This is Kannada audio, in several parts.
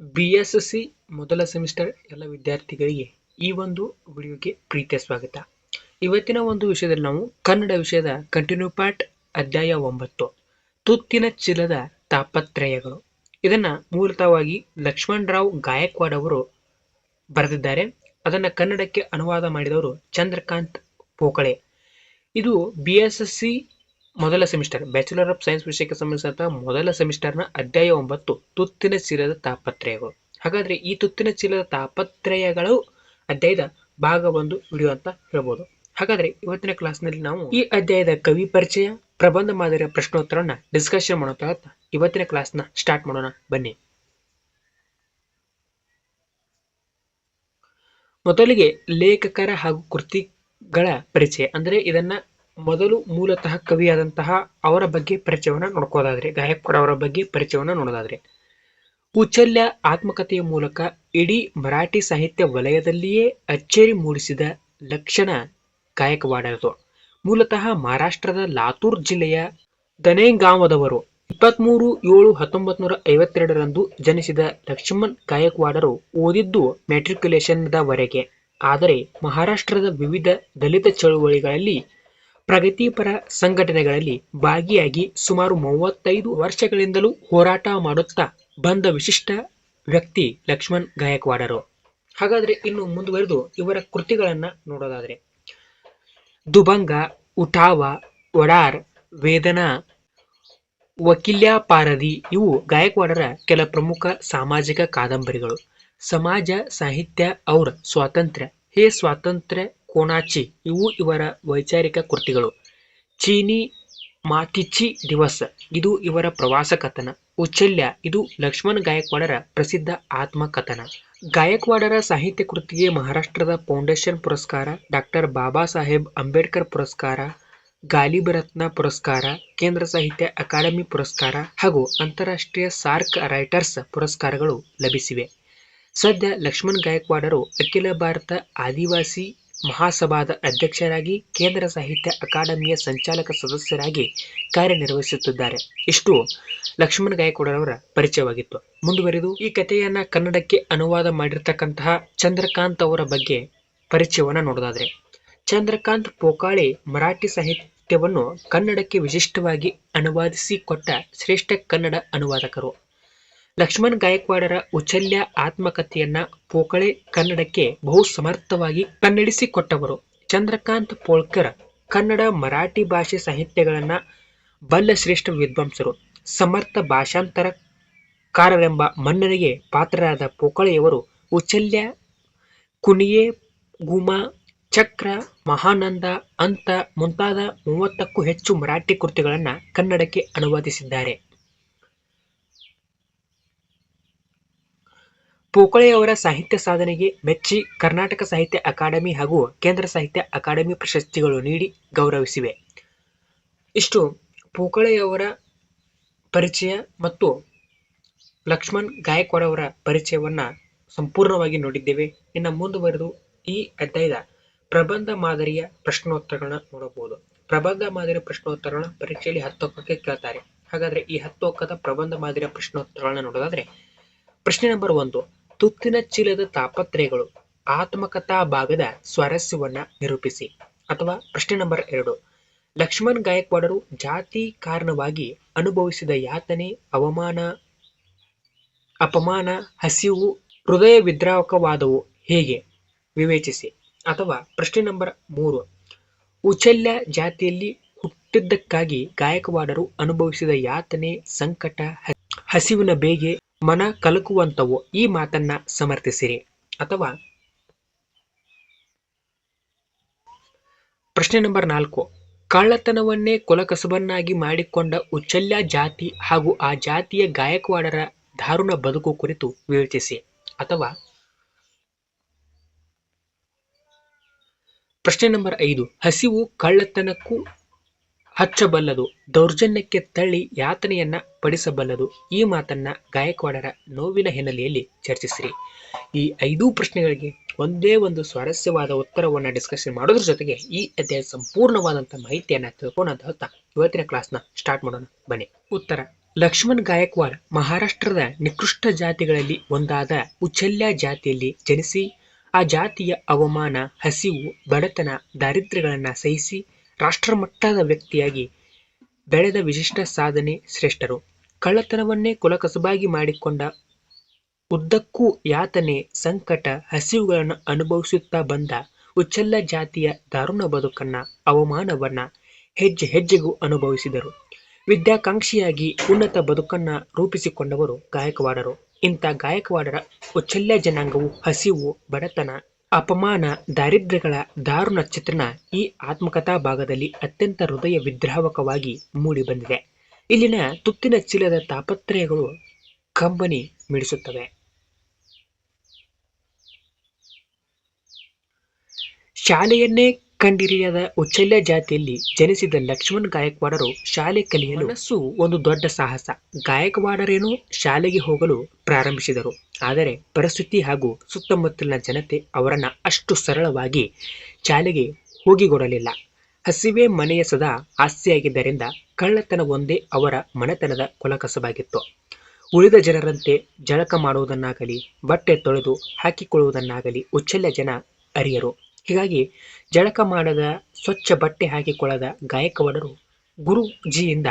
ಬಿ ಎಸ್ ಸಿ ಮೊದಲ ಸೆಮಿಸ್ಟರ್ ಎಲ್ಲ ವಿದ್ಯಾರ್ಥಿಗಳಿಗೆ ಈ ಒಂದು ವಿಡಿಯೋಗೆ ಪ್ರೀತಿಯ ಸ್ವಾಗತ. ಇವತ್ತಿನ ಒಂದು ವಿಷಯದಲ್ಲಿ ನಾವು ಕನ್ನಡ ವಿಷಯದ ಕಂಟಿನ್ಯೂ ಪಾರ್ಟ್ ಅಧ್ಯಾಯ ಒಂಬತ್ತು, ತುತ್ತಿನ ಚೀಲದ ತಾಪತ್ರಯಗಳು. ಇದನ್ನು ಮೂಲತಃವಾಗಿ ಲಕ್ಷ್ಮಣ್ ರಾವ್ ಗಾಯಕ್ವಾಡ್ ಅವರು ಬರೆದಿದ್ದಾರೆ. ಅದನ್ನು ಕನ್ನಡಕ್ಕೆ ಅನುವಾದ ಮಾಡಿದವರು ಚಂದ್ರಕಾಂತ್ ಪೋಕಳೆ. ಇದು ಬಿ ಎಸ್ ಸಿ ಮೊದಲ ಸೆಮಿಸ್ಟರ್ ಬ್ಯಾಚುಲರ್ ಆಫ್ ಸೈನ್ಸ್ ವಿಷಯಕ್ಕೆ ಸಂಬಂಧಿಸಿದಂತಹ ಮೊದಲ ಸೆಮಿಸ್ಟರ್ನ ಅಧ್ಯಾಯ ಒಂಬತ್ತು, ತುತ್ತಿನ ಚೀಲದ ತಾಪತ್ರಯಗಳು. ಹಾಗಾದ್ರೆ ಈ ತುತ್ತಿನ ಚೀಲದ ತಾಪತ್ರಯಗಳು ಅಧ್ಯಾಯದ ಭಾಗ ಒಂದು ವಿಡಿಯೋ ಅಂತ ಹೇಳ್ಬೋದು. ಹಾಗಾದ್ರೆ ಇವತ್ತಿನ ಕ್ಲಾಸ್ನಲ್ಲಿ ನಾವು ಈ ಅಧ್ಯಾಯದ ಕವಿ ಪರಿಚಯ, ಪ್ರಬಂಧ ಮಾದರಿಯ ಪ್ರಶ್ನೋತ್ತರವನ್ನ ಡಿಸ್ಕಷನ್ ಮಾಡೋತ ಇವತ್ತಿನ ಕ್ಲಾಸ್ನ ಸ್ಟಾರ್ಟ್ ಮಾಡೋಣ. ಬನ್ನಿ. ಮೊದಲಿಗೆ ಲೇಖಕರ ಹಾಗೂ ಕೃತಿಗಳ ಪರಿಚಯ. ಅಂದ್ರೆ ಇದನ್ನ ಮೊದಲು ಮೂಲತಃ ಕವಿಯಾದಂತಹ ಅವರ ಬಗ್ಗೆ ಪರಿಚಯವನ್ನ ನೋಡ್ಕೋದಾದ್ರೆ ಗಾಯಕ್ವಾಡ್ ಅವರ ಬಗ್ಗೆ ಪರಿಚಯವನ್ನ ನೋಡೋದಾದ್ರೆ ಉಚ್ಚಲ್ಯ ಆತ್ಮಕಥೆಯ ಮೂಲಕ ಇಡೀ ಮರಾಠಿ ಸಾಹಿತ್ಯ ವಲಯದಲ್ಲಿಯೇ ಅಚ್ಚರಿ ಮೂಡಿಸಿದ ಲಕ್ಷಣ ಗಾಯಕ್ವಾಡರದು ಮೂಲತಃ ಮಹಾರಾಷ್ಟ್ರದ ಲಾತೂರ್ ಜಿಲ್ಲೆಯ ದನೇಗಾಂವದವರು ಇಪ್ಪತ್ಮೂರು ಏಳು ಹತ್ತೊಂಬತ್ತು ನೂರ ಐವತ್ತೆರಡರಂದು ಜನಿಸಿದ ಲಕ್ಷ್ಮಣ್ ಗಾಯಕ್ವಾಡರು ಓದಿದ್ದು ಮೆಟ್ರಿಕ್ಯುಲೇಷನ್ದವರೆಗೆ ಆದರೆ ಮಹಾರಾಷ್ಟ್ರದ ವಿವಿಧ ದಲಿತ ಚಳುವಳಿಗಳಲ್ಲಿ ಪ್ರಗತಿಪರ ಸಂಘಟನೆಗಳಲ್ಲಿ ಭಾಗಿಯಾಗಿ ಸುಮಾರು ಮೂವತ್ತೈದು ವರ್ಷಗಳಿಂದಲೂ ಹೋರಾಟ ಮಾಡುತ್ತಾ ಬಂದ ವಿಶಿಷ್ಟ ವ್ಯಕ್ತಿ ಲಕ್ಷ್ಮಣ್ ಗಾಯಕ್ವಾಡರು. ಹಾಗಾದ್ರೆ ಇನ್ನು ಮುಂದುವರೆದು ಇವರ ಕೃತಿಗಳನ್ನ ನೋಡೋದಾದ್ರೆ. ದುಬಂಗ ಉಠಾವ ಒಡಾರ್ ವೇದನಾ ವಕಿಲ್ಯಾಪಾರದಿ ಇವು ಗಾಯಕ್ವಾಡರ ಕೆಲ ಪ್ರಮುಖ ಸಾಮಾಜಿಕ ಕಾದಂಬರಿಗಳು. ಸಮಾಜ, ಸಾಹಿತ್ಯ, ಔರ್ ಸ್ವಾತಂತ್ರ್ಯ. ಹೇ ಸ್ವಾತಂತ್ರ್ಯ ಕೋನಾಚಿ ಇವು ಇವರ ವೈಚಾರಿಕ ಕೃತಿಗಳು. ಚೀನಿ ಮಾತಿಚಿ ದಿವಸ, ಇದು ಇವರ ಪ್ರವಾಸ ಕಥನ. ಉಚ್ಚಲ್ಯ ಇದು ಲಕ್ಷ್ಮಣ್ ಗಾಯಕ್ವಾಡರ ಪ್ರಸಿದ್ಧ ಆತ್ಮಕಥನ ಗಾಯಕ್ವಾಡರ ಸಾಹಿತ್ಯ ಕೃತಿಗೆ ಮಹಾರಾಷ್ಟ್ರದ ಫೌಂಡೇಶನ್ ಪುರಸ್ಕಾರ, ಡಾಕ್ಟರ್ ಬಾಬಾ ಸಾಹೇಬ್ ಅಂಬೇಡ್ಕರ್ ಪುರಸ್ಕಾರ ಗಾಲಿಬ್ ರತ್ನ ಪುರಸ್ಕಾರ, ಕೇಂದ್ರ ಸಾಹಿತ್ಯ ಅಕಾಡೆಮಿ ಪುರಸ್ಕಾರ ಹಾಗೂ ಅಂತಾರಾಷ್ಟ್ರೀಯ ಸಾರ್ಕ್ ರೈಟರ್ಸ್ ಪುರಸ್ಕಾರಗಳು ಲಭಿಸಿವೆ. ಸದ್ಯ ಲಕ್ಷ್ಮಣ್ ಗಾಯಕ್ವಾಡರು ಅಖಿಲ ಭಾರತ ಆದಿವಾಸಿ ಮಹಾಸಭಾದ ಅಧ್ಯಕ್ಷರಾಗಿ ಕೇಂದ್ರ ಸಾಹಿತ್ಯ ಅಕಾಡೆಮಿಯ ಸಂಚಾಲಕ ಸದಸ್ಯರಾಗಿ ಕಾರ್ಯನಿರ್ವಹಿಸುತ್ತಿದ್ದಾರೆ. ಇಷ್ಟು. ಲಕ್ಷ್ಮಣ ಗಾಯಕೋಡರವರ ಪರಿಚಯವಾಗಿತ್ತು. ಮುಂದುವರಿದು ಈ ಕಥೆಯನ್ನ ಕನ್ನಡಕ್ಕೆ ಅನುವಾದ ಮಾಡಿರ್ತಕ್ಕಂತಹ ಚಂದ್ರಕಾಂತ್ ಅವರ ಬಗ್ಗೆ ಪರಿಚಯವನ್ನ ನೋಡೋದಾದ್ರೆ, ಚಂದ್ರಕಾಂತ್ ಪೋಕಾಳಿ ಮರಾಠಿ ಸಾಹಿತ್ಯವನ್ನು ಕನ್ನಡಕ್ಕೆ ವಿಶಿಷ್ಟವಾಗಿ ಅನುವಾದಿಸಿಕೊಟ್ಟ ಶ್ರೇಷ್ಠ ಕನ್ನಡ ಅನುವಾದಕರು. ಲಕ್ಷ್ಮಣ್ ಗಾಯಕ್ವಾಡರ ಉಚ್ಚಲ್ಯ ಆತ್ಮಕಥೆಯನ್ನ ಪೋಕಳೆ ಕನ್ನಡಕ್ಕೆ ಬಹು ಸಮರ್ಥವಾಗಿ ಕನ್ನಡಿಸಿಕೊಟ್ಟವರು. ಚಂದ್ರಕಾಂತ್ ಪೋಳ್ಕರ್ ಕನ್ನಡ ಮರಾಠಿ ಭಾಷೆ ಸಾಹಿತ್ಯಗಳನ್ನ ಬಲ್ಲ ಶ್ರೇಷ್ಠ ವಿದ್ವಾಂಸರು. ಸಮರ್ಥ ಭಾಷಾಂತರಕಾರರೆಂಬ ಮನ್ನಣೆಗೆ ಪಾತ್ರರಾದ ಪೋಕಳೆಯವರು ಉಚ್ಚಲ್ಯ, ಕುಣಿಯೆ, ಗುಮ, ಚಕ್ರ, ಮಹಾನಂದ ಅಂತ ಮುಂತಾದ ಮೂವತ್ತಕ್ಕೂ ಹೆಚ್ಚು ಮರಾಠಿ ಕೃತಿಗಳನ್ನು ಕನ್ನಡಕ್ಕೆ ಅನುವಾದಿಸಿದ್ದಾರೆ. ಪೋಕಳೆಯವರ ಸಾಹಿತ್ಯ ಸಾಧನೆಗೆ ಮೆಚ್ಚಿ ಕರ್ನಾಟಕ ಸಾಹಿತ್ಯ ಅಕಾಡೆಮಿ ಹಾಗೂ ಕೇಂದ್ರ ಸಾಹಿತ್ಯ ಅಕಾಡೆಮಿ ಪ್ರಶಸ್ತಿಗಳು ನೀಡಿ ಗೌರವಿಸಿವೆ. ಇಷ್ಟು ಪೋಕಳೆಯವರ ಪರಿಚಯ ಮತ್ತು ಲಕ್ಷ್ಮಣ್ ಗಾಯಕ್ವಾಡ್ ಅವರ ಪರಿಚಯವನ್ನು ಸಂಪೂರ್ಣವಾಗಿ ನೋಡಿದ್ದೇವೆ. ಇನ್ನು ಮುಂದುವರೆದು ಈ ಅಧ್ಯಾಯದ ಪ್ರಬಂಧ ಮಾದರಿಯ ಪ್ರಶ್ನೋತ್ತರಗಳನ್ನ ನೋಡಬಹುದು. ಪ್ರಬಂಧ ಮಾದರಿಯ ಪ್ರಶ್ನೋತ್ತರಗಳನ್ನ ಪರೀಕ್ಷೆಯಲ್ಲಿ ಹತ್ತು ಅಂಕಕ್ಕೆ ಕೇಳ್ತಾರೆ. ಹಾಗಾದ್ರೆ ಈ ಹತ್ತು ಅಂಕದ ಪ್ರಬಂಧ ಮಾದರಿಯ ಪ್ರಶ್ನೋತ್ತರಗಳನ್ನ ನೋಡೋದಾದ್ರೆ ಪ್ರಶ್ನೆ ನಂಬರ್ ಒಂದು. ತುತ್ತಿನ ಚೀಲದ ತಾಪತ್ರಯಗಳು ಆತ್ಮಕಥಾ ಭಾಗದ ಸ್ವಾರಸ್ಯವನ್ನ ನಿರೂಪಿಸಿ. ಅಥವಾ ಪ್ರಶ್ನೆ ನಂಬರ್ ಎರಡು. ಲಕ್ಷ್ಮಣ್ ಗಾಯಕ್ವಾಡರು ಜಾತಿ ಕಾರಣವಾಗಿ ಅನುಭವಿಸಿದ ಯಾತನೆ, ಅವಮಾನ, ಅಪಮಾನ, ಹಸಿವು, ಹೃದಯ ವಿದ್ರಾವಕವಾದವು ಹೇಗೆ? ವಿವೇಚಿಸಿ. ಅಥವಾ ಪ್ರಶ್ನೆ ನಂಬರ್ ಮೂರು. ಉಚಲ್ಯ ಜಾತಿಯಲ್ಲಿ ಹುಟ್ಟಿದ್ದಕ್ಕಾಗಿ ಗಾಯಕ್ವಾಡರು ಅನುಭವಿಸಿದ ಯಾತನೆ, ಸಂಕಟ, ಹಸಿವಿನ ಬೇಗೆ ಮನ ಕಲಕುವಂತವು ಈ ಮಾತನ್ನ ಸಮರ್ಥಿಸಿರಿ. ಅಥವಾ ಪ್ರಶ್ನೆ ನಂಬರ್ ನಾಲ್ಕು. ಕಳ್ಳತನವನ್ನೇ ಕುಲಕಸಬನ್ನಾಗಿ ಮಾಡಿಕೊಂಡ ಉಚ್ಚಲ್ಯ ಜಾತಿ ಹಾಗೂ ಆ ಜಾತಿಯ ಗಾಯಕವಾಡರ ದಾರುಣ ಬದುಕು ಕುರಿತು ವಿವೇಚಿಸಿ. ಅಥವಾ ಪ್ರಶ್ನೆ ನಂಬರ್ ಐದು. ಹಸಿವು ಕಳ್ಳತನಕ್ಕೂ ಹಚ್ಚಬಲ್ಲದು. ದೌರ್ಜನ್ಯಕ್ಕೆ ತಳ್ಳಿ ಯಾತನೆಯನ್ನ ಪಡಿಸಬಲ್ಲದು. ಈ ಮಾತನ್ನ ಗಾಯಕ್ವಾಡರ ನೋವಿನ ಹಿನ್ನೆಲೆಯಲ್ಲಿ ಚರ್ಚಿಸಿರಿ. ಈ ಐದು ಪ್ರಶ್ನೆಗಳಿಗೆ ಒಂದೇ ಒಂದು ಸ್ವಾರಸ್ಯವಾದ ಉತ್ತರವನ್ನ ಡಿಸ್ಕಷನ್ ಮಾಡೋದ್ರ ಜೊತೆಗೆ ಈ ಅಧ್ಯಾಯ ಸಂಪೂರ್ಣವಾದಂಥ ಮಾಹಿತಿಯನ್ನ ಹೊತ್ತ ಇವತ್ತಿನ ಕ್ಲಾಸ್ನ ಸ್ಟಾರ್ಟ್ ಮಾಡೋಣ. ಬನ್ನಿ. ಉತ್ತರ. ಲಕ್ಷ್ಮಣ್ ಗಾಯಕ್ವಾಡ್ ಮಹಾರಾಷ್ಟ್ರದ ನಿಕೃಷ್ಟ ಜಾತಿಗಳಲ್ಲಿ ಒಂದಾದ ಉಚ್ಚಲ್ಯ ಜಾತಿಯಲ್ಲಿ ಜನಿಸಿ, ಆ ಜಾತಿಯ ಅವಮಾನ, ಹಸಿವು, ಬಡತನ, ದಾರಿದ್ರ್ಯಗಳನ್ನ ಸಹಿಸಿ ರಾಷ್ಟ್ರಮಟ್ಟದ ವ್ಯಕ್ತಿಯಾಗಿ ಬೆಳೆದ ವಿಶಿಷ್ಟ ಸಾಧನೆ ಶ್ರೇಷ್ಠರು. ಕಳ್ಳತನವನ್ನೇ ಕುಲಕಸಬಾಗಿ ಮಾಡಿಕೊಂಡ ಉದ್ದಕ್ಕೂ ಯಾತನೆ, ಸಂಕಟ, ಹಸಿವುಗಳನ್ನು ಅನುಭವಿಸುತ್ತಾ ಬಂದ ಉಚ್ಚಲ್ಲ ಜಾತಿಯ ದಾರುಣ ಬದುಕನ್ನ, ಅವಮಾನವನ್ನ ಹೆಜ್ಜೆ ಹೆಜ್ಜೆಗೂ ಅನುಭವಿಸಿದರು. ವಿದ್ಯಾಕಾಂಕ್ಷಿಯಾಗಿ ಉನ್ನತ ಬದುಕನ್ನ ರೂಪಿಸಿಕೊಂಡವರು ಗಾಯಕವಾಡರು. ಇಂಥ ಗಾಯಕವಾಡರ ಉಚ್ಚಲ್ಯ ಜನಾಂಗವು ಹಸಿವು, ಬಡತನ ಅಪಮಾನ, ದಾರಿದ್ರ್ಯಗಳ ದಾರುಣ ಚಿತ್ರಣ ಈ ಆತ್ಮಕಥಾ ಭಾಗದಲ್ಲಿ ಅತ್ಯಂತ ಹೃದಯ ವಿದ್ರಾವಕವಾಗಿ ಮೂಡಿಬಂದಿದೆ. ಇಲ್ಲಿನ ತುತ್ತಿನ ಚೀಲದ ತಾಪತ್ರಯಗಳು ಕಂಬನಿ ಮಿಡಿಸುತ್ತವೆ. ಶಾಲೆಯನ್ನೇ ಕಂಡಿರಿಯದ ಉಚ್ಚಲ್ಯ ಜಾತಿಯಲ್ಲಿ ಜನಿಸಿದ ಲಕ್ಷ್ಮಣ್ ಗಾಯಕ್ವಾಡರು ಶಾಲೆ ಕಲಿಯಲು ಮನಸ್ಸು ಒಂದು ದೊಡ್ಡ ಸಾಹಸ. ಗಾಯಕ್ವಾಡರೇನು ಶಾಲೆಗೆ ಹೋಗಲು ಪ್ರಾರಂಭಿಸಿದರು. ಆದರೆ ಪರಿಸ್ಥಿತಿ ಹಾಗೂ ಸುತ್ತಮುತ್ತಲಿನ ಜನತೆ ಅವರನ್ನ ಅಷ್ಟು ಸರಳವಾಗಿ ಶಾಲೆಗೆ ಹೋಗಿಗೊಡಲಿಲ್ಲ ಹಸಿವೆ ಮನೆಯ ಸದಾ ಆಸ್ತಿಯಾಗಿದ್ದರಿಂದ ಕಳ್ಳತನ ಒಂದೇ ಅವರ ಮನೆತನದ ಕೊಲಕಸವಾಗಿತ್ತು. ಉಳಿದ ಜನರಂತೆ ಜಳಕ ಮಾಡುವುದನ್ನಾಗಲಿ, ಬಟ್ಟೆ ತೊಳೆದು ಹಾಕಿಕೊಳ್ಳುವುದನ್ನಾಗಲಿ ಉಚ್ಚಲ್ಯ ಜನ ಅರಿಯರು. ಹೀಗಾಗಿ ಜಳಕ ಮಾಡದ ಸ್ವಚ್ಛ ಬಟ್ಟೆ ಹಾಕಿಕೊಳ್ಳದ ಗಾಯಕವಾಡರು ಗುರುಜಿಯಿಂದ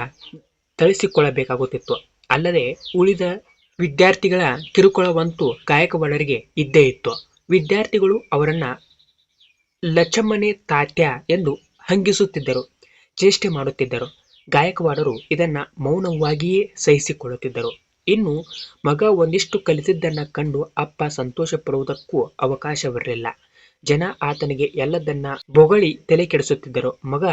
ತಳಿಸಿಕೊಳ್ಳಬೇಕಾಗುತ್ತಿತ್ತು ಅಲ್ಲದೆ ಉಳಿದ ವಿದ್ಯಾರ್ಥಿಗಳ ಕಿರುಕುಳವಂತೂ ಗಾಯಕವಾಡರಿಗೆ ಇದ್ದೇ ಇತ್ತು. ವಿದ್ಯಾರ್ಥಿಗಳು ಅವರನ್ನ ಲಚ್ಚಮ್ಮನೆ ತಾತ್ಯ ಎಂದು ಹಂಗಿಸುತ್ತಿದ್ದರು, ಚೇಷ್ಟೆ ಮಾಡುತ್ತಿದ್ದರು. ಗಾಯಕವಾಡರು ಇದನ್ನ ಮೌನವಾಗಿಯೇ ಸಹಿಸಿಕೊಳ್ಳುತ್ತಿದ್ದರು. ಇನ್ನು ಮಗ ಒಂದಿಷ್ಟು ಕಲಿತಿದ್ದನ್ನ ಕಂಡು ಅಪ್ಪ ಸಂತೋಷ ಪಡುವುದಕ್ಕೂ ಅವಕಾಶವಿರಲಿಲ್ಲ. ಜನ ಆತನಿಗೆ ಎಲ್ಲದನ್ನ ಬೊಗಳಿ ತಲೆ ಕೆಡಿಸುತ್ತಿದ್ದರು. ಮಗ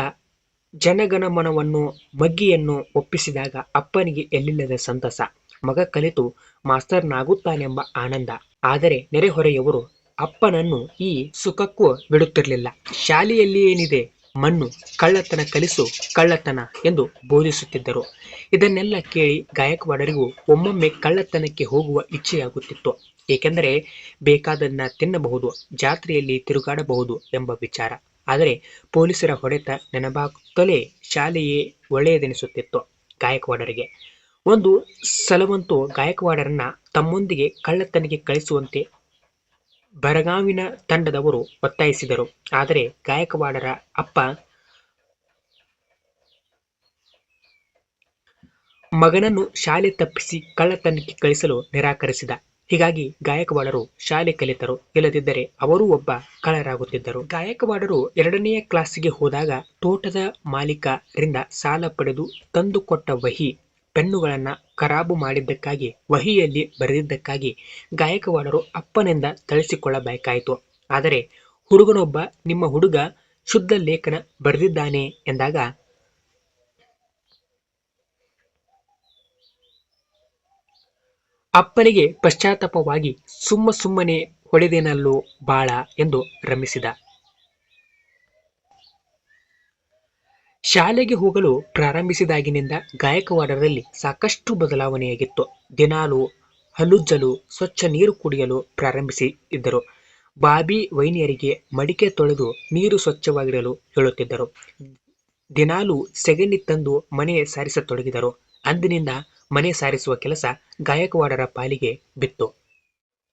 ಜನಗಣಮನವನ್ನು, ಮಗ್ಗಿಯನ್ನು ಒಪ್ಪಿಸಿದಾಗ ಅಪ್ಪನಿಗೆ ಎಲ್ಲಿಲ್ಲದ ಸಂತಸ. ಮಗ ಕಲಿತು ಮಾಸ್ತರ್ನಾಗುತ್ತಾನೆಂಬ ಆನಂದ. ಆದರೆ ನೆರೆಹೊರೆಯವರು ಅಪ್ಪನನ್ನು ಈ ಸುಖಕ್ಕೂ ಬಿಡುತ್ತಿರಲಿಲ್ಲ. ಶಾಲೆಯಲ್ಲಿ ಏನಿದೆ? ಮಣ್ಣು, ಕಳ್ಳತನ ಕಲಿಸು, ಕಳ್ಳತನ ಎಂದು ಬೋಧಿಸುತ್ತಿದ್ದರು. ಇದನ್ನೆಲ್ಲ ಕೇಳಿ ಗಾಯಕ್ವಾಡರಿಗೂ ಒಮ್ಮೊಮ್ಮೆ ಕಳ್ಳತನಕ್ಕೆ ಹೋಗುವ ಇಚ್ಛೆಯಾಗುತ್ತಿತ್ತು. ಏಕೆಂದರೆ ಬೇಕಾದನ್ನ ತಿನ್ನಬಹುದು, ಜಾತ್ರೆಯಲ್ಲಿ ತಿರುಗಾಡಬಹುದು ಎಂಬ ವಿಚಾರ. ಆದರೆ ಪೊಲೀಸರ ಹೊಡೆತ ನೆನಪಾಗುತ್ತಲೇ ಶಾಲೆಯೇ ಒಳ್ಳೆಯದೆನಿಸುತ್ತಿತ್ತು ಗಾಯಕವಾಡರಿಗೆ. ಒಂದು ಸಲವಂತೂ ಗಾಯಕವಾಡರನ್ನ ತಮ್ಮೊಂದಿಗೆ ಕಳ್ಳತನಿಗೆ ಕಳಿಸುವಂತೆ ಬರಗಾವಿನ ತಂಡದವರು ಒತ್ತಾಯಿಸಿದರು. ಆದರೆ ಗಾಯಕವಾಡರ ಅಪ್ಪ ಮಗನನ್ನು ಶಾಲೆ ತಪ್ಪಿಸಿ ಕಳ್ಳತನಕ್ಕೆ ಕಳಿಸಲು ನಿರಾಕರಿಸಿದ. ಹೀಗಾಗಿ ಗಾಯಕವಾಡರು ಶಾಲೆ ಕಲಿತರು ಇಲ್ಲದಿದ್ದರೆ ಅವರೂ ಒಬ್ಬ ಕಳರಾಗುತ್ತಿದ್ದರು ಗಾಯಕವಾಡರು ಎರಡನೆಯ ಕ್ಲಾಸಿಗೆ ಹೋದಾಗ ತೋಟದ ಮಾಲೀಕರಿಂದ ಸಾಲ ಪಡೆದು ತಂದುಕೊಟ್ಟ ವಹಿ ಪೆನ್ನುಗಳನ್ನ ಖರಾಬು ಮಾಡಿದ್ದಕ್ಕಾಗಿ, ವಹಿಯಲ್ಲಿ ಬರೆದಿದ್ದಕ್ಕಾಗಿ ಗಾಯಕವಾಡರು ಅಪ್ಪನಿಂದ ತಳಿಸಿಕೊಳ್ಳಬೇಕಾಯಿತು ಆದರೆ ಹುಡುಗನೊಬ್ಬ ನಿಮ್ಮ ಹುಡುಗ ಶುದ್ಧ ಲೇಖನ ಬರೆದಿದ್ದಾನೆ ಎಂದಾಗ ಅಪ್ಪನಿಗೆ ಪಶ್ಚಾತ್ತಾಪವಾಗಿ ಸುಮ್ಮ ಸುಮ್ಮನೆ ಹೊಡೆದೇನಲ್ಲೋ ಬಾಳ ಎಂದು ರಮಿಸಿದ. ಶಾಲೆಗೆ ಹೋಗಲು ಪ್ರಾರಂಭಿಸಿದಾಗಿನಿಂದ ಗಾಯಕವಾಡರಲ್ಲಿ ಸಾಕಷ್ಟು ಬದಲಾವಣೆಯಾಗಿತ್ತು. ದಿನಾಲು ಹಲುಜ್ಜಲು, ಸ್ವಚ್ಛ ನೀರು ಕುಡಿಯಲು ಪ್ರಾರಂಭಿಸಿ ಇದ್ದರು. ಬಾಬಿ ವೈನಿಯರಿಗೆ ಮಡಿಕೆ ತೊಳೆದು ನೀರು ಸ್ವಚ್ಛವಾಗಿರಲು ಹೇಳುತ್ತಿದ್ದರು. ದಿನಾಲು ಸೆಗಣಿ ತಂದು ಮನೆ ಸಾರಿಸತೊಡಗಿದರು. ಅಂದಿನಿಂದ ಮನೆ ಸಾರಿಸುವ ಕೆಲಸ ಗಾಯಕವಾಡರ ಪಾಲಿಗೆ ಬಿತ್ತು.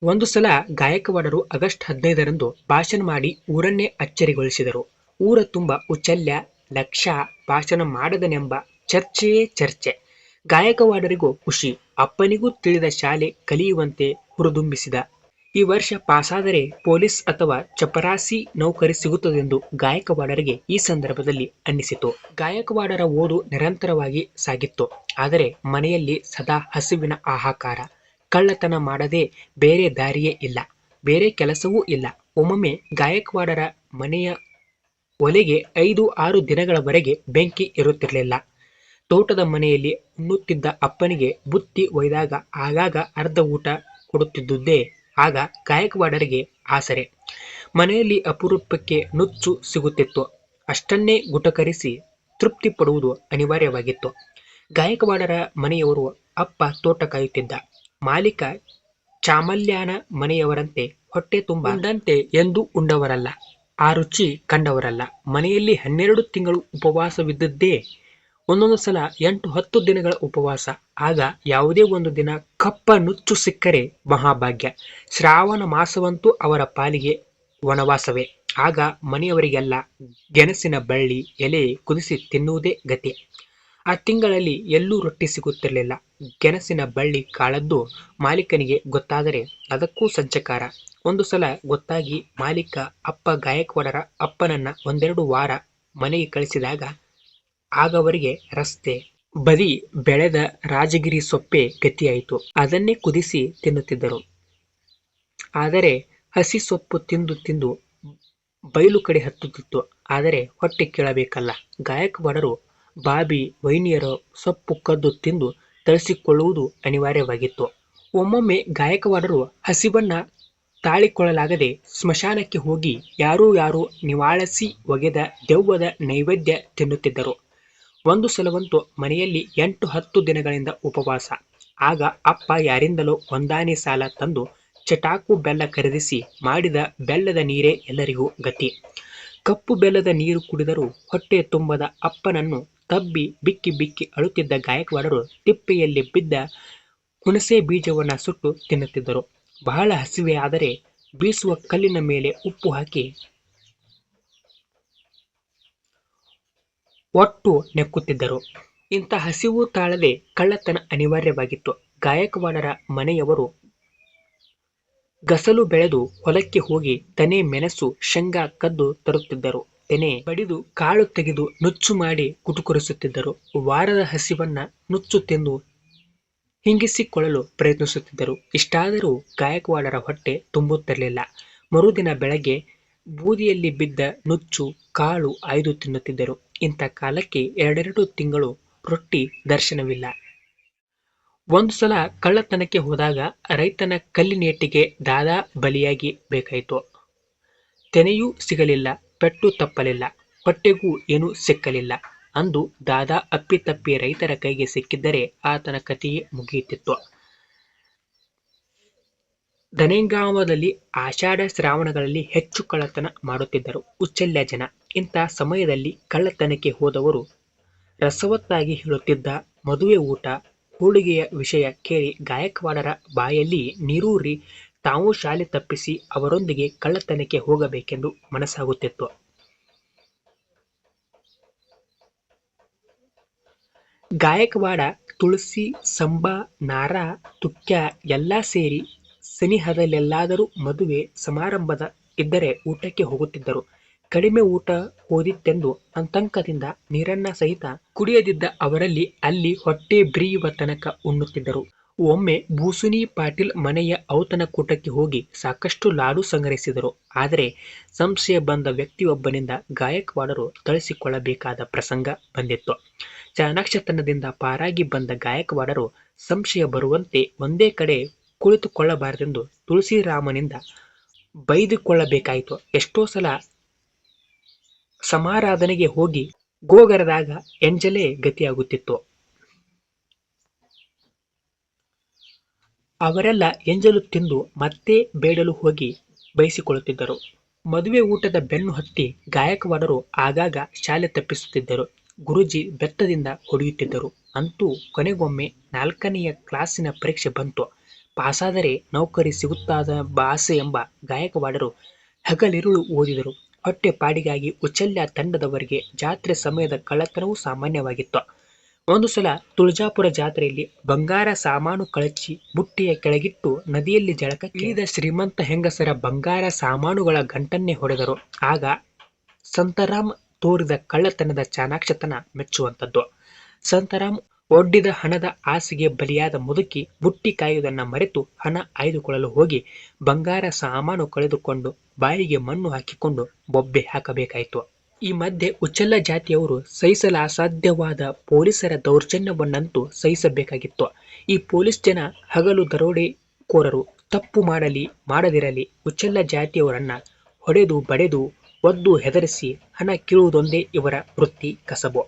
ಒಂದು ಸಲ ಗಾಯಕವಾಡರು ಆಗಸ್ಟ್ ಹದಿನೈದರಂದು ಭಾಷಣ ಮಾಡಿ ಊರನ್ನೇ ಅಚ್ಚರಿಗೊಳಿಸಿದರು. ಊರ ತುಂಬ ಉಚ್ಚಲ್ಯ ಲಕ್ಷ ಭಾಷಣ ಮಾಡದನೆಂಬ ಚರ್ಚೆಯೇ ಚರ್ಚೆ. ಗಾಯಕವಾಡರಿಗೂ ಖುಷಿ, ಅಪ್ಪನಿಗೂ ತಿಳಿದ ಶಾಲೆ ಕಲಿಯುವಂತೆ ಹುರಿದುಂಬಿಸಿದ ಈ ವರ್ಷ ಪಾಸಾದರೆ ಪೊಲೀಸ್ ಅಥವಾ ಚಪರಾಸಿ ನೌಕರಿ ಸಿಗುತ್ತದೆಂದು ಗಾಯಕವಾಡರಿಗೆ ಈ ಸಂದರ್ಭದಲ್ಲಿ ಅನ್ನಿಸಿತು. ಗಾಯಕವಾಡರ ಓದು ನಿರಂತರವಾಗಿ ಸಾಗಿತ್ತು. ಆದರೆ ಮನೆಯಲ್ಲಿ ಸದಾ ಹಸಿವಿನ ಆಹಾಕಾರ. ಕಳ್ಳತನ ಮಾಡದೆ ಬೇರೆ ದಾರಿಯೇ ಇಲ್ಲ. ಬೇರೆ ಕೆಲಸವೂ ಇಲ್ಲ. ಒಮ್ಮೊಮ್ಮೆ ಗಾಯಕವಾಡರ ಮನೆಯ ಒಲೆಗೆ ಐದು ಆರು ದಿನಗಳವರೆಗೆ ಬೆಂಕಿ ಇರುತ್ತಿರಲಿಲ್ಲ. ತೋಟದ ಮನೆಯಲ್ಲಿ ಉಣ್ಣುತ್ತಿದ್ದ ಅಪ್ಪನಿಗೆ ಬುತ್ತಿ ಒಯ್ದಾಗ ಆಗಾಗ ಅರ್ಧ ಊಟ ಕೊಡುತ್ತಿದ್ದುದೇ ಆಗ ಗಾಯಕವಾಡರಿಗೆ ಆಸರೆ. ಮನೆಯಲ್ಲಿ ಅಪರೂಪಕ್ಕೆ ನುಚ್ಚು ಸಿಗುತ್ತಿತ್ತು. ಅಷ್ಟನ್ನೇ ಗುಟಕರಿಸಿ ತೃಪ್ತಿ ಪಡುವುದು ಅನಿವಾರ್ಯವಾಗಿತ್ತು. ಗಾಯಕವಾಡರ ಮನೆಯವರು ಅಪ್ಪ ತೋಟ ಕಾಯುತ್ತಿದ್ದ. ಮಾಲೀಕ ಚಾಮಲ್ಯಾನ ಮನೆಯವರಂತೆ ಹೊಟ್ಟೆ ತುಂಬ ಉಂಡಂತೆ ಎಂದೂ ಉಂಡವರಲ್ಲ. ಆ ರುಚಿ ಕಂಡವರಲ್ಲ. ಮನೆಯಲ್ಲಿ ಹನ್ನೆರಡು ತಿಂಗಳು ಉಪವಾಸವಿದ್ದದ್ದೇ ಒಂದೊಂದು ಸಲ ಎಂಟು ಹತ್ತು ದಿನಗಳ ಉಪವಾಸ. ಆಗ ಯಾವುದೇ ಒಂದು ದಿನ ಕಪ್ಪ ನುಚ್ಚು ಸಿಕ್ಕರೆ ಮಹಾಭಾಗ್ಯ. ಶ್ರಾವಣ ಮಾಸವಂತೂ ಅವರ ಪಾಲಿಗೆ ವನವಾಸವೇ. ಆಗ ಮನೆಯವರಿಗೆಲ್ಲ ಗೆಣಸಿನ ಬಳ್ಳಿ, ಎಲೆ ಕುದಿಸಿ ತಿನ್ನುವುದೇ ಗತಿ. ಆ ತಿಂಗಳಲ್ಲಿ ಎಲ್ಲೂ ರೊಟ್ಟಿ ಸಿಗುತ್ತಿರಲಿಲ್ಲ. ಗೆಣಸಿನ ಬಳ್ಳಿ ಕಾಳದ್ದು ಮಾಲೀಕನಿಗೆ ಗೊತ್ತಾದರೆ ಅದಕ್ಕೂ ಸಂಚಕಾರ. ಒಂದು ಸಲ ಗೊತ್ತಾಗಿ ಮಾಲೀಕ ಅಪ್ಪ ಗಾಯಕ್ವಾಡರ ಅಪ್ಪನನ್ನ ಒಂದೆರಡು ವಾರ ಮನೆಗೆ ಕಳಿಸಿದಾಗ ಆಗವರಿಗೆ ರಸ್ತೆ, ಬದಿ ಬೆಳೆದ ರಾಜಗಿರಿ ಸೊಪ್ಪೆ ಗತಿಯಾಯಿತು. ಅದನ್ನೇ ಕುದಿಸಿ ತಿನ್ನುತ್ತಿದ್ದರು. ಆದರೆ ಹಸಿ ಸೊಪ್ಪು ತಿಂದು ತಿಂದು ಬಯಲು ಕಡೆ ಹತ್ತುತ್ತಿತ್ತು. ಆದರೆ ಹೊಟ್ಟೆ ಕೇಳಬೇಕಲ್ಲ. ಗಾಯಕವಾಡರು ಬಾಬಿ ವೈನಿಯರು ಸೊಪ್ಪು ಕದ್ದು ತಿಂದು ತಳಿಸಿಕೊಳ್ಳುವುದು ಅನಿವಾರ್ಯವಾಗಿತ್ತು. ಒಮ್ಮೊಮ್ಮೆ ಗಾಯಕವಾಡರು ಹಸಿವನ್ನ ತಾಳಿಕೊಳ್ಳಲಾಗದೆ ಸ್ಮಶಾನಕ್ಕೆ ಹೋಗಿ ಯಾರೂ ಯಾರೂ ನಿವಾಳಿಸಿ ಒಗೆದ ದೆವ್ವದ ನೈವೇದ್ಯ ತಿನ್ನುತ್ತಿದ್ದರು. ಒಂದು ಸಲವಂತೂ ಮನೆಯಲ್ಲಿ ಎಂಟು ಹತ್ತು ದಿನಗಳಿಂದ ಉಪವಾಸ. ಆಗ ಅಪ್ಪ ಯಾರಿಂದಲೋ ಒಂದಾನೆ ಸಾಲ ತಂದು ಚಟಾಕು ಬೆಲ್ಲ ಖರೀದಿಸಿ ಮಾಡಿದ ಬೆಲ್ಲದ ನೀರೇ ಎಲ್ಲರಿಗೂ ಗತಿ. ಕಪ್ಪು ಬೆಲ್ಲದ ನೀರು ಕುಡಿದರೂ ಹೊಟ್ಟೆ ತುಂಬದ ಅಪ್ಪನನ್ನು ತಬ್ಬಿ ಬಿಕ್ಕಿ ಬಿಕ್ಕಿ ಅಳುತ್ತಿದ್ದ ಗಾಯಕವಾಡರು ತಿಪ್ಪೆಯಲ್ಲಿ ಬಿದ್ದ ಹುಣಸೆ ಬೀಜವನ್ನ ಸುಟ್ಟು ತಿನ್ನುತ್ತಿದ್ದರು. ಬಹಳ ಹಸಿವೆ ಆದರೆ ಬೀಸುವ ಕಲ್ಲಿನ ಮೇಲೆ ಉಪ್ಪು ಹಾಕಿ ಒಟ್ಟು ನೆಕ್ಕುತ್ತಿದ್ದರು. ಇಂಥ ಹಸಿವು ತಾಳದೆ ಕಳ್ಳತನ ಅನಿವಾರ್ಯವಾಗಿತ್ತು. ಗಾಯಕವಾಡರ ಮನೆಯವರು ಗಸಲು ಬೆಳೆದು ಹೊಲಕ್ಕೆ ಹೋಗಿ ತನೆ ಮೆಣಸು ಶೇಂಗಾ ಕದ್ದು ತರುತ್ತಿದ್ದರು. ತೆನೆ ಬಡಿದು ಕಾಳು ತೆಗೆದು ನುಚ್ಚು ಮಾಡಿ ಕುಟುಕುರಿಸುತ್ತಿದ್ದರು. ವಾರದ ಹಸಿವನ್ನ ನುಚ್ಚು ತಿಂದು ಹಿಂಗಿಸಿಕೊಳ್ಳಲು ಪ್ರಯತ್ನಿಸುತ್ತಿದ್ದರು. ಇಷ್ಟಾದರೂ ಗಾಯಕವಾಡರ ಹೊಟ್ಟೆ ತುಂಬುತ್ತಿರಲಿಲ್ಲ. ಮರುದಿನ ಬೆಳಗ್ಗೆ ಬೂದಿಯಲ್ಲಿ ಬಿದ್ದ ನುಚ್ಚು, ಕಾಳು ಆಯ್ದು ತಿನ್ನುತ್ತಿದ್ದರು. ಇಂಥ ಕಾಲಕ್ಕೆ ಎರಡೆರಡು ತಿಂಗಳು ರೊಟ್ಟಿ ದರ್ಶನವಿಲ್ಲ. ಒಂದು ಸಲ ಕಳ್ಳತನಕ್ಕೆ ಹೋದಾಗ ರೈತನ ಕಲ್ಲಿನೇಟಿಗೆ ದಾದಾ ಬಲಿಯಾಗಿ ಬೇಕಾಯಿತು. ತೆನೆಯೂ ಸಿಗಲಿಲ್ಲ, ಪೆಟ್ಟು ತಪ್ಪಲಿಲ್ಲ, ಹೊಟ್ಟೆಗೂ ಏನೂ ಸಿಕ್ಕಲಿಲ್ಲ ಅಂದು ದಾದಾ ಅಪ್ಪಿತಪ್ಪಿ ರೈತರ ಕೈಗೆ ಸಿಕ್ಕಿದ್ದರೆ ಆತನ ಕಥೆಯೇ ಮುಗಿಯುತ್ತಿತ್ತು. ದನೆಗಾಂವದಲ್ಲಿ ಆಷಾಢ ಶ್ರಾವಣಗಳಲ್ಲಿ ಹೆಚ್ಚು ಕಳ್ಳತನ ಮಾಡುತ್ತಿದ್ದರು. ಉಚ್ಚಲ್ಯ ಜನ. ಇಂಥ ಸಮಯದಲ್ಲಿ ಕಳ್ಳತನಕ್ಕೆ ಹೋದವರು ರಸವತ್ತಾಗಿ ಹೇಳುತ್ತಿದ್ದ ಮದುವೆ ಊಟ ಹೋಳಿಗೆಯ ವಿಷಯ ಕೇಳಿ ಗಾಯಕವಾಡರ ಬಾಯಲ್ಲಿ ನೀರೂರಿ ತಾವು ಶಾಲೆ ತಪ್ಪಿಸಿ ಅವರೊಂದಿಗೆ ಕಳ್ಳತನಕ್ಕೆ ಹೋಗಬೇಕೆಂದು ಮನಸ್ಸಾಗುತ್ತಿತ್ತು. ಗಾಯಕವಾಡ, ತುಳಸಿ, ಸಂಬ, ನಾರ, ತುಕ್ಯ ಎಲ್ಲ ಸೇರಿ ಸನಿಹದಲ್ಲೆಲ್ಲಾದರೂ ಮದುವೆ ಸಮಾರಂಭದ ಇದ್ದರೆ ಊಟಕ್ಕೆ ಹೋಗುತ್ತಿದ್ದರು. ಕಡಿಮೆ ಊಟ ಹೋದಿತ್ತೆಂದು ಆತಂಕದಿಂದ ನೀರನ್ನ ಸಹಿತ ಕುಡಿಯದಿದ್ದ ಅವರಲ್ಲಿ ಅಲ್ಲಿ ಹೊಟ್ಟೆ ಬಿರಿಯುವ ತನಕ ಉಣ್ಣುತ್ತಿದ್ದರು. ಒಮ್ಮೆ ಭೂಸುನಿ ಪಾಟೀಲ್ ಮನೆಯ ಔತನ ಕೂಟಕ್ಕೆ ಹೋಗಿ ಸಾಕಷ್ಟು ಲಾಡು ಸಂಗ್ರಹಿಸಿದರು. ಆದರೆ ಸಂಶಯ ಬಂದ ವ್ಯಕ್ತಿಯೊಬ್ಬನಿಂದ ಗಾಯಕ್ವಾಡರು ತಳಿಸಿಕೊಳ್ಳಬೇಕಾದ ಪ್ರಸಂಗ ಬಂದಿತ್ತು. ಚಾಣಾಕ್ಷತನದಿಂದ ಪಾರಾಗಿ ಬಂದ ಗಾಯಕ್ವಾಡರು ಸಂಶಯ ಬರುವಂತೆ ಒಂದೇ ಕಡೆ ಕುಳಿತುಕೊಳ್ಳಬಾರದೆಂದು ತುಳಸಿರಾಮನಿಂದ ಬೈದುಕೊಳ್ಳಬೇಕಾಯಿತು. ಎಷ್ಟೋ ಸಲ ಸಮಾರಾಧನೆಗೆ ಹೋಗಿ ಗೋಗರದಾಗ ಎಂಜಲೇ ಗತಿಯಾಗುತ್ತಿತ್ತು. ಅವರೆಲ್ಲ ಎಂಜಲು ತಿಂದು ಮತ್ತೆ ಬೇಡಲು ಹೋಗಿ ಬಯಸಿಕೊಳ್ಳುತ್ತಿದ್ದರು. ಮದುವೆ ಊಟದ ಬೆನ್ನು ಹತ್ತಿ ಗಾಯಕವಾದರು ಆಗಾಗ ಶಾಲೆ ತಪ್ಪಿಸುತ್ತಿದ್ದರು. ಗುರುಜಿ ಬೆತ್ತದಿಂದ ಹೊಡೆಯುತ್ತಿದ್ದರು. ಅಂತೂ ಕೊನೆಗೊಮ್ಮೆ ನಾಲ್ಕನೆಯ ಕ್ಲಾಸಿನ ಪರೀಕ್ಷೆ ಬಂತು. ಪಾಸಾದರೆ ನೌಕರಿ ಸಿಗುತ್ತಾದ ಆಸೆ ಎಂಬ ಗಾಯಕವಾಡರು ಹಗಲಿರುಳು ಓದಿದರು. ಹೊಟ್ಟೆ ಪಾಡಿಗಾಗಿ ಉಚ್ಚಲ್ಯ ತಂಡದವರಿಗೆ ಜಾತ್ರೆ ಸಮಯದ ಕಳ್ಳತನವೂ ಸಾಮಾನ್ಯವಾಗಿತ್ತು. ಒಂದು ಸಲ ತುಳಜಾಪುರ ಜಾತ್ರೆಯಲ್ಲಿ ಬಂಗಾರ ಸಾಮಾನು ಕಳಚಿ ಬುಟ್ಟಿಯ ಕೆಳಗಿಟ್ಟು ನದಿಯಲ್ಲಿ ಜಳಕ ಇಳಿದ ಶ್ರೀಮಂತ ಹೆಂಗಸರ ಬಂಗಾರ ಸಾಮಾನುಗಳ ಗಂಟನ್ನೇ ಹೊಡೆದರು. ಆಗ ಸಂತರಾಮ್ ತೋರಿದ ಕಳ್ಳತನದ ಚಾಣಾಕ್ಷತನ ಮೆಚ್ಚುವಂಥದ್ದು. ಸಂತರಾಮ್ ಒಡ್ಡಿದ ಹಣದ ಆಸೆಗೆ ಬಲಿಯಾದ ಮುದುಕಿ ಬುಟ್ಟಿ ಕಾಯುವುದನ್ನ ಮರೆತು ಹಣ ಆಯ್ದುಕೊಳ್ಳಲು ಹೋಗಿ ಬಂಗಾರ ಸಾಮಾನು ಕಳೆದುಕೊಂಡು ಬಾಯಿಗೆ ಮಣ್ಣು ಹಾಕಿಕೊಂಡು ಬೊಬ್ಬೆ ಹಾಕಬೇಕಾಯಿತು. ಈ ಮಧ್ಯೆ ಉಚ್ಚಲ್ಲ ಜಾತಿಯವರು ಸಹಿಸಲು ಅಸಾಧ್ಯವಾದ ಪೊಲೀಸರ ದೌರ್ಜನ್ಯವನ್ನಂತೂ ಸಹಿಸಬೇಕಾಗಿತ್ತು. ಈ ಪೊಲೀಸ್ ಜನ ಹಗಲು ದರೋಡೆಕೋರರು ತಪ್ಪು ಮಾಡಲಿ, ಮಾಡದಿರಲಿ, ಉಚ್ಚಲ್ಲ ಜಾತಿಯವರನ್ನ ಹೊಡೆದು ಬಡೆದು ಒದ್ದು ಹೆದರಿಸಿ ಹಣ ಕೀಳುವುದೊಂದೇ ಇವರ ವೃತ್ತಿ ಕಸಬು.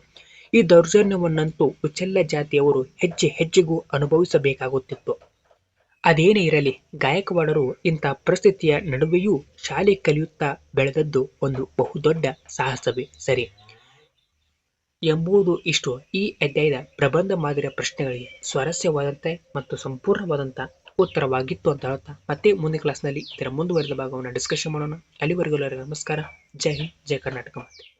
ಈ ದೌರ್ಜನ್ಯವನ್ನಂತೂ ಉಚ್ಚಲ್ಲ ಜಾತಿಯವರು ಹೆಜ್ಜೆ ಹೆಜ್ಜೆಗೂ ಅನುಭವಿಸಬೇಕಾಗುತ್ತಿತ್ತು. ಅದೇನೇ ಇರಲಿ, ಗಾಯಕವಾಡರು ಇಂಥ ಪರಿಸ್ಥಿತಿಯ ನಡುವೆಯೂ ಶಾಲೆ ಕಲಿಯುತ್ತಾ ಬೆಳೆದದ್ದು ಒಂದು ಬಹುದೊಡ್ಡ ಸಾಹಸವೇ ಸರಿ? ಎಂಬುದು ಇಷ್ಟು. ಈ ಅಧ್ಯಾಯದ ಪ್ರಬಂಧ ಮಾದರಿಯ ಪ್ರಶ್ನೆಗಳಿಗೆ ಸ್ವಾರಸ್ಯವಾದಂತೆ ಮತ್ತು ಸಂಪೂರ್ಣವಾದಂಥ ಉತ್ತರವಾಗಿತ್ತು ಅಂತ ಹೇಳ್ತಾ ಮತ್ತೆ ಮುಂದಿನ ಕ್ಲಾಸ್ನಲ್ಲಿ ಇದರ ಮುಂದುವರೆದ ಭಾಗವನ್ನು ಡಿಸ್ಕಷನ್ ಮಾಡೋಣ. ಅಲ್ಲಿವರೆಗೂ ಎಲ್ಲರಿಗೂ ನಮಸ್ಕಾರ. ಜೈ ಹಿಂದ್, ಜೈ ಕರ್ನಾಟಕ ಮಾತೆ.